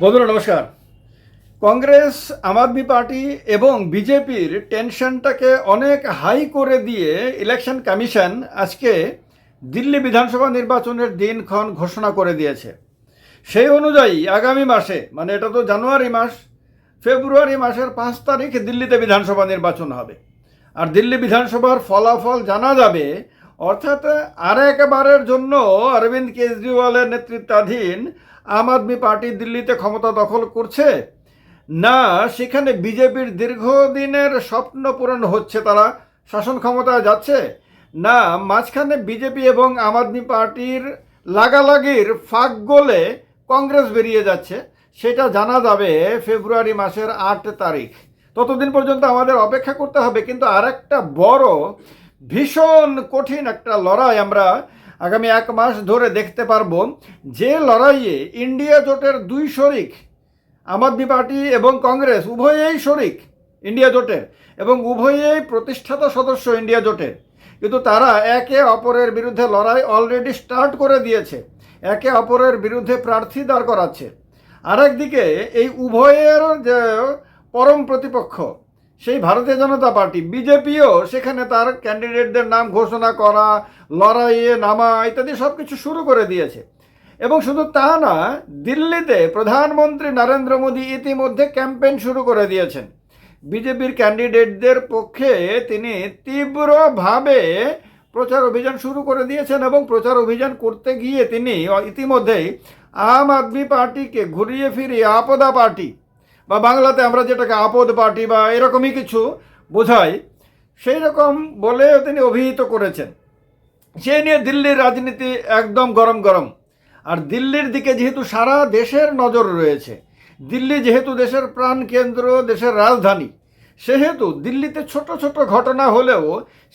বন্ধুরা, নমস্কার। কংগ্রেস, আম আদমি পার্টি এবং বিজেপির টেনশনটাকে অনেক হাই করে দিয়ে ইলেকশন কমিশন আজকে দিল্লি বিধানসভা নির্বাচনের দিনক্ষণ ঘোষণা করে দিয়েছে। সেই অনুযায়ী আগামী মাসে মানে এটা তো জানুয়ারি মাস, ফেব্রুয়ারি মাসের পাঁচ তারিখ দিল্লিতে বিধানসভা নির্বাচন হবে। আর দিল্লি বিধানসভার ফলাফল জানা যাবে অর্থাৎ আর একবারের জন্য অরবিন্দ কেজরিওয়ালের নেতৃত্বাধীন আম আদমি পার্টি দিল্লিতে ক্ষমতা দখল করছে। না, সেখানে বিজেপির দীর্ঘদিনের স্বপ্ন পূরণ হচ্ছে তারা। শাসন ক্ষমতায় যাচ্ছে। না, মাঝখানে বিজেপি এবং আম আদমি পার্টির লাগালাগির ফাঁক গোলে কংগ্রেস বেরিয়ে যাচ্ছে। সেটা জানা যাবে ফেব্রুয়ারি মাসের আট তারিখ। ততদিন পর্যন্ত আমাদের অপেক্ষা করতে হবে, কিন্তু আর একটা বড় ভীষণ কঠিন একটা লড়াই আমরা আগামী এক মাস ধরে দেখতে পারব। যে লড়াইয়ে ইন্ডিয়া জোটের দুই শরিক, আম পার্টি এবং কংগ্রেস, উভয়েই শরিক ইন্ডিয়া জোটের এবং উভয়েই প্রতিষ্ঠাতা সদস্য ইন্ডিয়া জোটের। কিন্তু তারা একে অপরের বিরুদ্ধে লড়াই অলরেডি স্টার্ট করে দিয়েছে। একে অপরের বিরুদ্ধে প্রার্থী দাঁড় করাচ্ছে। আরেকদিকে এই উভয়ের যে পরম প্রতিপক্ষ সেই ভারতীয় জনতা পার্টি, বিজেপিও সেখানে তার ক্যান্ডিডেটদের নাম ঘোষণা করা, লড়াইয়ে নামা ইত্যাদি সব কিছু শুরু করে দিয়েছে। এবং শুধু তা না, দিল্লিতে প্রধানমন্ত্রী নরেন্দ্র মোদী ইতিমধ্যে ক্যাম্পেইন শুরু করে দিয়েছেন। বিজেপির ক্যান্ডিডেটদের পক্ষে তিনি তীব্রভাবে প্রচার অভিযান শুরু করে দিয়েছেন এবং প্রচার অভিযান করতে গিয়ে তিনি ইতিমধ্যেই আম আদমি পার্টিকে ঘুরিয়ে ফিরিয়ে আপদা পার্টি বা বাংলাতে আমরা যেটাকে আপদ পার্টি বা এরকমই কিছু বোঝাই, সেই রকম বলে তিনি অভিহিত করেছেন। সে নিয়ে দিল্লির রাজনীতি একদম গরম গরম। আর দিল্লির দিকে যেহেতু সারা দেশের নজর রয়েছে, দিল্লি যেহেতু দেশের প্রাণ কেন্দ্র, দেশের রাজধানী, সেহেতু দিল্লিতে ছোট ছোট ঘটনা হলেও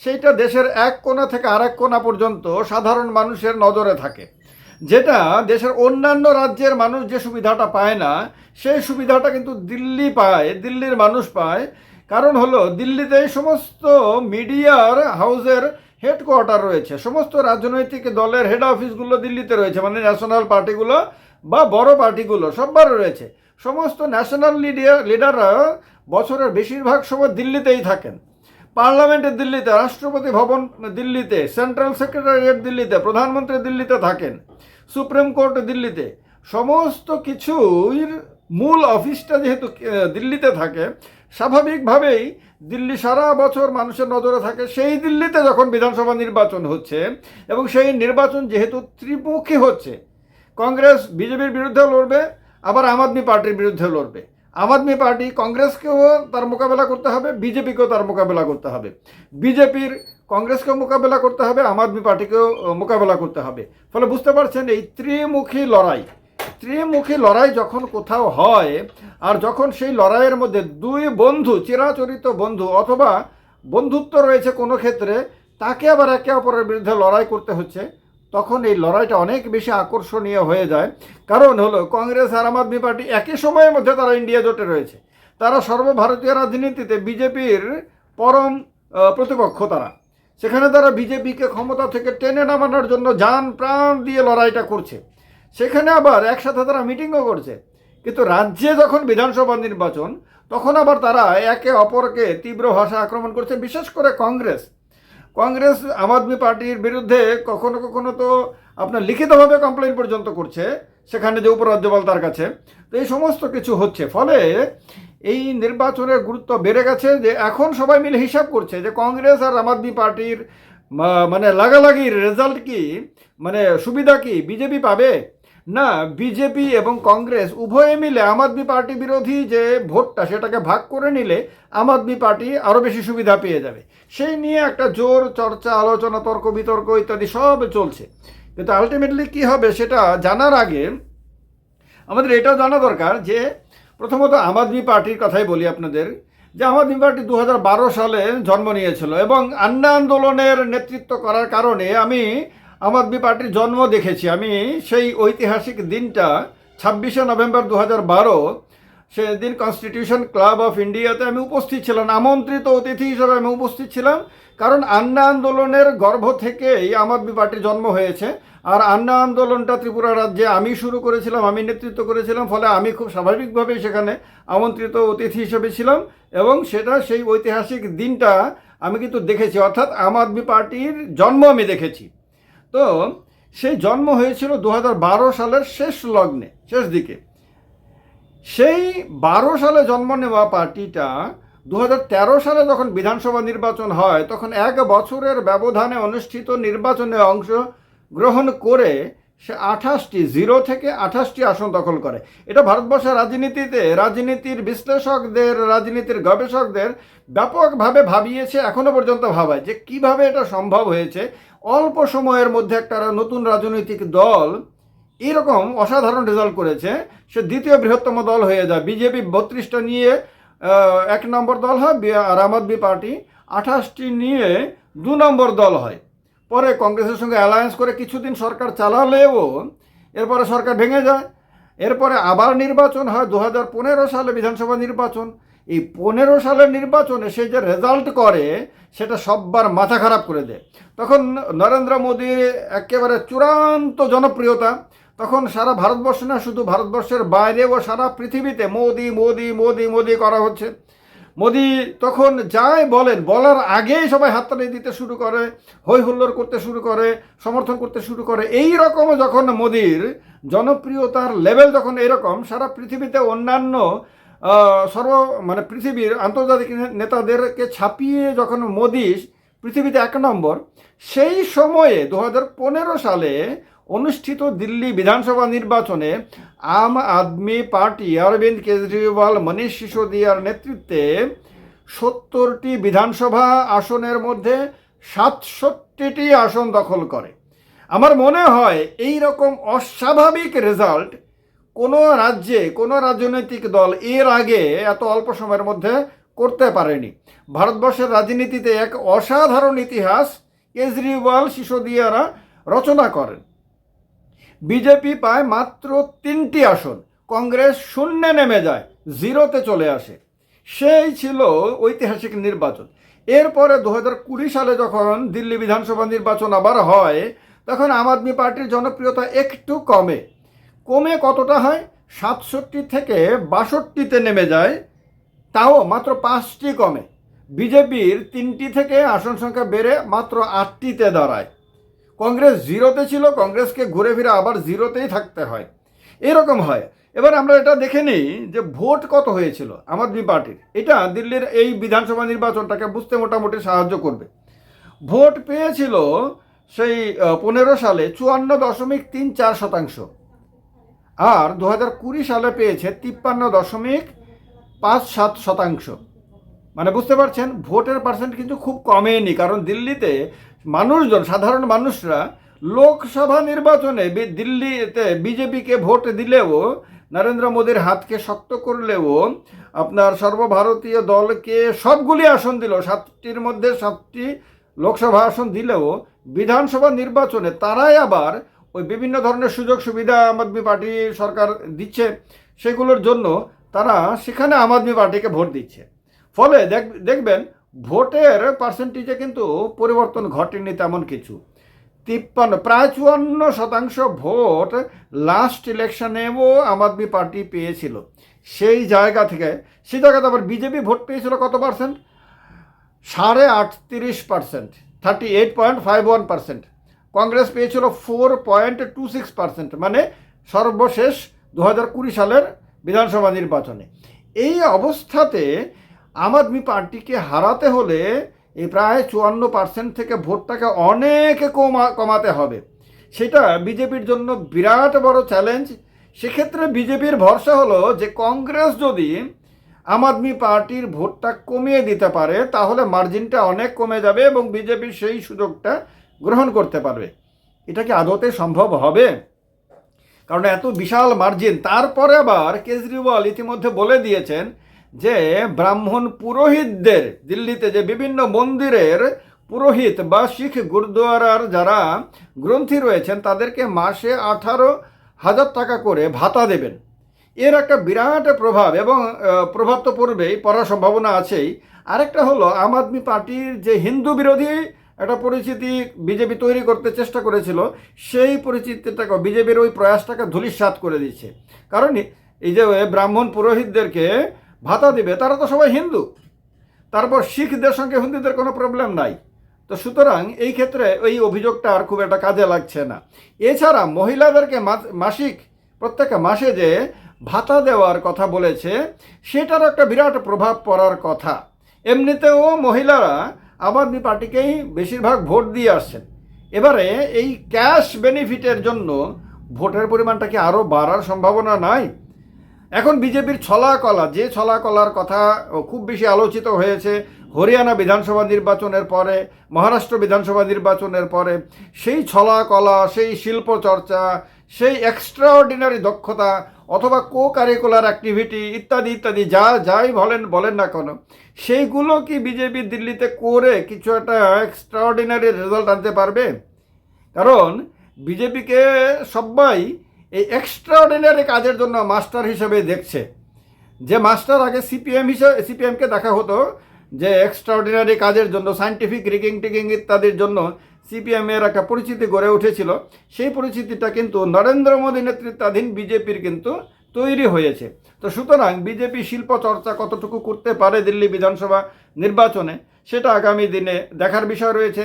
সেইটা দেশের এক কোণা থেকে আরেক কোণা পর্যন্ত সাধারণ মানুষের নজরে থাকে। যেটা দেশের অন্যান্য রাজ্যের মানুষ যে সুবিধাটা পায় না, সেই সুবিধাটা কিন্তু দিল্লি পায়, দিল্লির মানুষ পায়। কারণ হলো, দিল্লিতে সমস্ত মিডিয়ার হাউসের হেডকোয়ার্টার রয়েছে। সমস্ত রাজনৈতিক দলের হেড অফিসগুলো দিল্লিতে রয়েছে মানে ন্যাশনাল পার্টিগুলো বা বড় পার্টিগুলো সববার রয়েছে। সমস্ত ন্যাশনাল লিডিয়ার লিডাররা বছরের বেশিরভাগ সময় দিল্লিতেই থাকেন। পার্লামেন্টের দিল্লিতে, রাষ্ট্রপতি ভবন দিল্লিতে সেন্ট্রাল সেক্রেটারিয়েট দিল্লিতে, প্রধানমন্ত্রী দিল্লিতে থাকেন। সুপ্রিম কোর্ট দিল্লিতে। সমস্ত কিছুর মূল অফিসটা যেহেতু দিল্লিতে থাকে, স্বাভাবিকভাবেই দিল্লি সারা বছর মানুষের নজরে থাকে। সেই দিল্লিতে যখন বিধানসভা নির্বাচন হচ্ছে এবং সেই নির্বাচন যেহেতু ত্রিমুখী হচ্ছে, কংগ্রেস বিজেপির বিরুদ্ধেও লড়বে, আবার আম আদমি পার্টির বিরুদ্ধে লড়বে। আম আদমি পার্টি কংগ্রেসকেও তার মোকাবেলা করতে হবে, বিজেপিকেও তার মোকাবেলা করতে হবে। বিজেপির কংগ্রেসকেও মোকাবেলা করতে হবে, আম আদমি পার্টিকেও মোকাবেলা করতে হবে। ফলে বুঝতে পারছেন, এই ত্রিমুখী লড়াই ত্রিমুখী লড়াই যখন কোথাও হয়, আর যখন সেই লড়াইয়ের মধ্যে দুই বন্ধু, চিরাচরিত বন্ধু অথবা বন্ধুত্ব রয়েছে কোনো ক্ষেত্রে, তাকে আবার একে অপরের বিরুদ্ধে লড়াই করতে হচ্ছে, তখন এই লড়াইটা অনেক বেশি আকর্ষণীয় হয়ে যায়। কারণ হলো, কংগ্রেস আর আম আদমি পার্টি একই সময়ের মধ্যে তারা ইন্ডিয়া জোটে রয়েছে। তারা সর্বভারতীয় রাজনীতিতে বিজেপির পরম প্রতিপক্ষ তারা। সেখানে তারা বিজেপিকে ক্ষমতা থেকে টেনে নামানোর জন্য যান প্রাণ দিয়ে লড়াইটা করছে। সেখানে আবার একসাথে তারা মিটিংও করছে। কিন্তু রাজ্যে যখন বিধানসভা নির্বাচন, তখন আবার তারা একে অপরকে তীব্র ভাষা আক্রমণ করছে, বিশেষ করে কংগ্রেস। কংগ্রেস, আম আদমি পার্টির বিরুদ্ধে কখনো কখনো তো আপনার লিখিতভাবে কমপ্লেন পর্যন্ত করছে, সেখানে যে উপরাজ্যপাল তার কাছে। তো এই সমস্ত কিছু হচ্ছে। ফলে এই নির্বাচনের গুরুত্ব বেড়ে গেছে যে এখন সবাই মিলে হিসাব করছে যে কংগ্রেস আর আম আদমি পার্টির মানে লাগালাগির রেজাল্ট কি? মানে সুবিধা কি? বিজেপি পাবে? না, বিজেপি এবং কংগ্রেস উভয়ে মিলে আম আদমি পার্টি বিরোধী যে ভোটটা, সেটাকে ভাগ করে নিলে আম আদমি পার্টি আরও বেশি সুবিধা পেয়ে যাবে। সেই নিয়ে একটা জোর চর্চা, আলোচনা, তর্ক বিতর্ক ইত্যাদি সব চলছে। কিন্তু আলটিমেটলি কি হবে সেটা জানার আগে আমাদের এটাও জানা দরকার যে প্রথমত আম আদমি পার্টির কথাই বলি আপনাদের, যে আম আদমি পার্টি দু হাজার বারো সালে জন্ম নিয়েছিল এবং আন্না আন্দোলনের নেতৃত্ব করার কারণে আমি আম আদমি পার্টির জন্ম দেখেছি। আমি সেই ঐতিহাসিক দিনটা ছাব্বিশে নভেম্বর দু বারো, সেদিন কনস্টিটিউশন ক্লাব অফ ইন্ডিয়াতে আমি উপস্থিত ছিলাম, আমন্ত্রিত অতিথি হিসেবে আমি উপস্থিত ছিলাম, কারণ আন্না আন্দোলনের গর্ভ থেকেই আম আদমি পার্টির জন্ম হয়েছে। আর আন্না আন্দোলনটা ত্রিপুরা রাজ্যে আমি শুরু করেছিলাম, আমি নেতৃত্ব করেছিলাম, ফলে আমি খুব স্বাভাবিকভাবেই সেখানে আমন্ত্রিত অতিথি হিসেবে ছিলাম এবং সেটা সেই ঐতিহাসিক দিনটা আমি কিন্তু দেখেছি। অর্থাৎ আম আদমি পার্টির জন্ম আমি দেখেছি। তো সেই জন্ম হয়েছিল দু হাজার বারো সালের শেষ লগ্নে, শেষ দিকে। সেই বারো সালে জন্ম নেওয়া পার্টিটা দু হাজার তেরো সালে যখন বিধানসভা নির্বাচন হয়, তখন এক বছরের ব্যবধানে অনুষ্ঠিত নির্বাচনে অংশ গ্রহণ করে সে আঠাশটি, জিরো থেকে আঠাশটি আসন দখল করে। এটা ভারতবর্ষের রাজনীতিতে, রাজনীতির বিশ্লেষকদের, রাজনীতির গবেষকদের ব্যাপকভাবে ভাবিয়েছে, এখনও পর্যন্ত ভাবায় যে কীভাবে এটা সম্ভব হয়েছে। অল্প সময়ের মধ্যে একটা নতুন রাজনৈতিক দল এরকম অসাধারণ রেজাল্ট করেছে। সে দ্বিতীয় বৃহত্তম দল হয়ে যায়। বিজেপি বত্রিশটা নিয়ে এক নম্বর দল হয় আর আম আদমি পার্টি। আঠাশটি নিয়ে দু নম্বর দল হয়। পরে কংগ্রেসের সঙ্গে অ্যালায়েন্স করে কিছুদিন সরকার চালালেও এরপরে সরকার ভেঙে যায়। এরপরে আবার নির্বাচন হয় দু পনেরো সালে বিধানসভা নির্বাচন। এই পনেরো সালের নির্বাচনে সে যে রেজাল্ট করে, সেটা সববার মাথা খারাপ করে দেয়। তখন নরেন্দ্র মোদীর একেবারে চূড়ান্ত জনপ্রিয়তা। তখন সারা ভারতবর্ষ না, শুধু ভারতবর্ষের বাইরে ও সারা পৃথিবীতে মোদি মোদি মোদি মোদি করা হচ্ছে। মোদি তখন যাই বলেন, বলার আগেই সবাই হাততালি দিতে শুরু করে হই হুল্লোর করতে শুরু করে, সমর্থন করতে শুরু করে। এই রকম যখন মোদির জনপ্রিয়তার লেভেল যখন এরকম, সারা পৃথিবীতে অন্যান্য সর্ব মানে পৃথিবীর আন্তর্জাতিক নেতাদেরকে ছাপিয়ে যখন মোদি পৃথিবীতে এক নম্বর, সেই সময়ে দু হাজার পনেরো সালে অনুষ্ঠিত দিল্লি বিধানসভা নির্বাচনে আম আদমি পার্টি অরবিন্দ কেজরিওয়াল, মনীষ সিসোদিয়ার নেতৃত্বে সত্তরটি বিধানসভা আসনের মধ্যে সাতষট্টিটি আসন দখল করে। আমার মনে হয় এই রকম অস্বাভাবিক রেজাল্ট কোনো রাজ্যে, কোনো রাজনৈতিক দল এর আগে এত অল্প সময়ের মধ্যে করতে পারেনি। ভারতবর্ষের রাজনীতিতে এক অসাধারণ ইতিহাস কেজরিওয়াল সিসোদিয়ারা রচনা করেন। বিজেপি পায় মাত্র তিনটি আসন, কংগ্রেস শূন্যে নেমে যায়, জিরোতে চলে আসে। সেই ছিল ঐতিহাসিক নির্বাচন। এরপরে দু হাজার কুড়ি সালে যখন দিল্লি বিধানসভা নির্বাচন আবার হয়, তখন আম আদমি পার্টির জনপ্রিয়তা একটু কমে। কমে কতটা হয়? সাতষট্টি থেকে বাষট্টিতে নেমে যায় তাও মাত্র পাঁচটি কমে। বিজেপির তিনটি থেকে আসন সংখ্যা বেড়ে মাত্র আটটিতে দাঁড়ায়। কংগ্রেস জিরোতে ছিল, কংগ্রেসকে ঘুরে ফিরে আবার জিরোতেই থাকতে হয়। এরকম হয়। এবার আমরা এটা দেখে নিই যে ভোট কত হয়েছিল আম আদমি পার্টির। এটা দিল্লির এই বিধানসভা নির্বাচনটাকে বুঝতে মোটামুটি সাহায্য করবে। ভোট পেয়েছিল সেই পনেরো সালে চুয়ান্ন দশমিক তিন চার শতাংশ। আর দু হাজার কুড়ি সালে পেয়েছে তিপ্পান্ন দশমিক পাঁচ সাত শতাংশ। মানে বুঝতে পারছেন? ভোটের পার্সেন্ট কিন্তু খুব কমেনি, কারণ দিল্লিতে মানুষজন, সাধারণ মানুষরা লোকসভা নির্বাচনে দিল্লিতে বিজেপিকে ভোট দিলেও, নরেন্দ্র মোদীর হাতকে শক্ত করলেও, আপনার সর্বভারতীয় দলকে সবগুলি আসন দিল, সাতটির মধ্যে সাতটি লোকসভা আসন দিলেও, বিধানসভা নির্বাচনে তারাই আবার ওই বিভিন্ন ধরনের সুযোগ সুবিধা আম আদমি পার্টি সরকার দিচ্ছে, সেগুলোর জন্য তারা সেখানে আম আদমি পার্টিকে ভোট দিচ্ছে। ফলে দেখ, দেখবেন ভোটের পার্সেন্টেজে কিন্তু পরিবর্তন ঘটেনি তেমন কিছু। তিপ্পান্ন, প্রায় চুয়ান্ন শতাংশ ভোট লাস্ট ইলেকশনেও আম আদমি পার্টি পেয়েছিল। সেই জায়গা থেকে, সেই জায়গাতে আবার বিজেপি ভোট পেয়েছিল কত পার্সেন্ট সাড়ে আটত্রিশ percent thirty eight point five one percent Congress পেয়েছিল four point two six percent মানে সর্বশেষ দু হাজার কুড়ি সালের বিধানসভা নির্বাচনে। এই অবস্থাতে আম আদমি পার্টিকে হারাতে হলে এই প্রায় চুয়ান্ন পার্সেন্ট থেকে ভোটটাকে অনেক কমা, কমাতে হবে। সেটা বিজেপির জন্য বিরাট বড় চ্যালেঞ্জ। সেক্ষেত্রে বিজেপির ভরসা হলো যে কংগ্রেস যদি আম আদমি পার্টির ভোটটা কমিয়ে দিতে পারে, তাহলে মার্জিনটা অনেক কমে যাবে এবং বিজেপি সেই সুযোগটা গ্রহণ করতে পারবে। এটা কি আদতে সম্ভব হবে? কারণ এত বিশাল মার্জিন তারপরে আবার কেজরিওয়াল ইতিমধ্যে বলে দিয়েছেন যে ব্রাহ্মণ পুরোহিতদের, দিল্লিতে যে বিভিন্ন মন্দিরের পুরোহিত বা শিখ গুরুদুয়ারার যারা গ্রন্থি রয়েছেন, তাদেরকে মাসে আঠারো হাজার টাকা করে ভাতা দেবেন। এর একটা বিরাট প্রভাব এবং প্রভাব তো পড়বেই, পড়ার সম্ভাবনা আছেই। আরেকটা হলো, আম আদমি পার্টির যে হিন্দু বিরোধী একটা পরিচিতি বিজেপি তৈরি করতে চেষ্টা করেছিল, সেই পরিচিতিটাকে বিজেপির ওই প্রয়াসটাকে ধূলিসাৎ করে দিচ্ছে কারণ এই যে ব্রাহ্মণ পুরোহিতদেরকে ভাতা দিবে, তারা তো সবাই হিন্দু। তারপর শিখদের সঙ্গে হিন্দুদের কোনো প্রবলেম নাই। তো সুতরাং এই ক্ষেত্রে ওই অভিযোগটা আর খুব একটা কাজে লাগছে না। এছাড়া মহিলাদেরকে মাসিক, প্রত্যেক মাসে যে ভাতা দেওয়ার কথা বলেছে সেটার একটা বিরাট প্রভাব পড়ার কথা। এমনিতেও মহিলারা আদমি পার্টিকেই বেশিরভাগ ভোট দিয়ে আসছেন। এবারে এই ক্যাশ বেনিফিটের জন্য ভোটের পরিমাণটা কি আরও বাড়ার সম্ভাবনা নাই? এখন বিজেপির ছলা কলা যে ছলা কলার কথা খুব বেশি আলোচিত হয়েছে হরিয়ানা বিধানসভা নির্বাচনের পরে, মহারাষ্ট্র বিধানসভা নির্বাচনের পরে, সেই ছলা কলা সেই শিল্প চর্চা সেই এক্সট্রাঅর্ডিনারি দক্ষতা অথবা কো কারিকুলার অ্যাক্টিভিটি ইত্যাদি ইত্যাদি, যা, যাই বলেন বলেন না কেন, সেইগুলো কি বিজেপি দিল্লিতে করে কিছু একটা এক্সট্রাঅর্ডিনারি রেজাল্ট আনতে পারবে? কারণ বিজেপিকে সবাই এই এক্সট্রাঅর্ডিনারি কাজের জন্য মাস্টার হিসেবে দেখছে। যে মাস্টার আগে সিপিএম হিসেবে সিপিএমকে দেখা হতো যে এক্সট্রাঅর্ডিনারি কাজের জন্য সায়েন্টিফিক রিগিং টিকিং ইত্যাদির জন্য সিপিএমের একটা পরিচিতি গড়ে উঠেছিল। সেই পরিচিতিটা কিন্তু নরেন্দ্র মোদী নেতৃত্বাধীন বিজেপির কিন্তু তৈরি হয়েছে। তো সুতরাং বিজেপি শিল্প চর্চা কতটুকু করতে পারে দিল্লি বিধানসভা নির্বাচনে, সেটা আগামী দিনে দেখার বিষয় রয়েছে।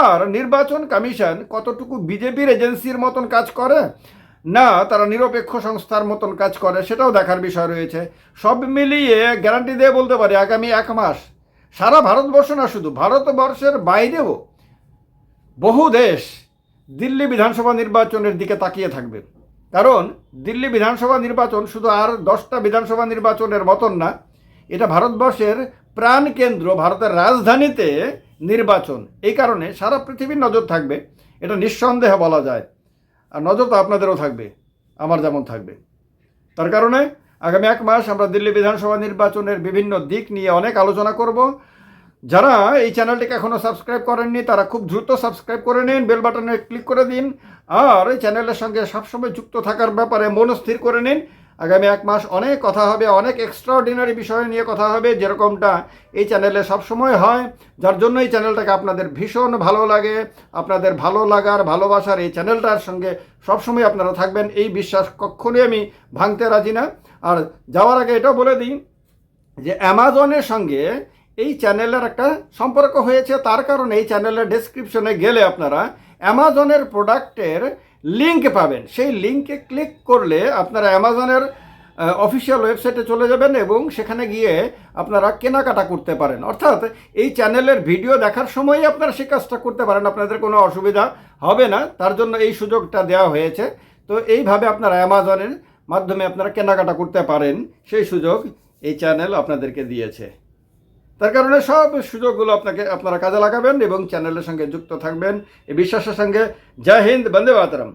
আর নির্বাচন কমিশন কতটুকু বিজেপির এজেন্সির মতন কাজ করে, না তারা নিরপেক্ষ সংস্থার মতন কাজ করে, সেটাও দেখার বিষয় রয়েছে। সব মিলিয়ে গ্যারান্টি দিয়ে বলতে পারি, আগামী এক মাস সারা ভারতবর্ষ না শুধু, ভারতবর্ষের বাইরেও বহু দেশ দিল্লি বিধানসভা নির্বাচনের দিকে তাকিয়ে থাকবে। কারণ দিল্লি বিধানসভা নির্বাচন শুধু আর দশটা বিধানসভা নির্বাচনের মতন না, এটা ভারতবর্ষের প্রাণকেন্দ্র ভারতের রাজধানীতে নির্বাচন। এই কারণে সারা পৃথিবীর নজর থাকবে, এটা নিঃসন্দেহে বলা যায়। আর নজর তো আপনাদেরও থাকবে, আমার যেমন থাকবে। তার কারণে আগামী এক মাস আমরা দিল্লি বিধানসভা নির্বাচনের বিভিন্ন দিক নিয়ে অনেক আলোচনা করব। যারা এই চ্যানেলটিকে এখনও সাবস্ক্রাইব করেননি, তারা খুব দ্রুত সাবস্ক্রাইব করে নিন, বেল বাটনে ক্লিক করে দিন, আর এই চ্যানেলের সঙ্গে সবসময় যুক্ত থাকার ব্যাপারে মনস্থির করে নিন। আগামী এক মাস অনেক কথা হবে, অনেক এক্সট্রাঅর্ডিনারি বিষয় নিয়ে কথা হবে, যেরকমটা এই চ্যানেলে সবসময় হয়। যার জন্য এই চ্যানেলটাকে আপনাদের ভীষণ ভালো লাগে, আপনাদের ভালো লাগার ভালোবাসার এই চ্যানেলটার সঙ্গে সবসময় আপনারা থাকবেন, এই বিশ্বাস কখনোই আমি ভাঙতে রাজি না। আর যাওয়ার আগে এটাও বলে দিই যে অ্যামাজনের সঙ্গে এই চ্যানেলের একটা সম্পর্ক হয়েছে, তার কারণে এই চ্যানেলের ডেসক্রিপশনে গেলে আপনারা অ্যামাজনের প্রোডাক্টের লিঙ্ক পাবেন। সেই লিঙ্কে ক্লিক করলে আপনারা অ্যামাজনের অফিসিয়াল ওয়েবসাইটে চলে যাবেন এবং সেখানে গিয়ে আপনারা কেনাকাটা করতে পারেন। অর্থাৎ এই চ্যানেলের ভিডিও দেখার সময়ই আপনারা সেই কাজটা করতে পারেন, আপনাদের কোনো অসুবিধা হবে না। তার জন্য এই সুযোগটা দেওয়া হয়েছে। তো এইভাবে আপনারা অ্যামাজনের মাধ্যমে আপনারা কেনাকাটা করতে পারেন। সেই সুযোগ এই চ্যানেল আপনাদেরকে দিয়েছে। তার কারণে সব সুযোগগুলো আপনাকে আপনারা কাজে লাগাবেন এবং চ্যানেলের সঙ্গে যুক্ত থাকবেন। এই বিশ্বাসের সঙ্গে। জয় হিন্দ, বন্দে মাতরম।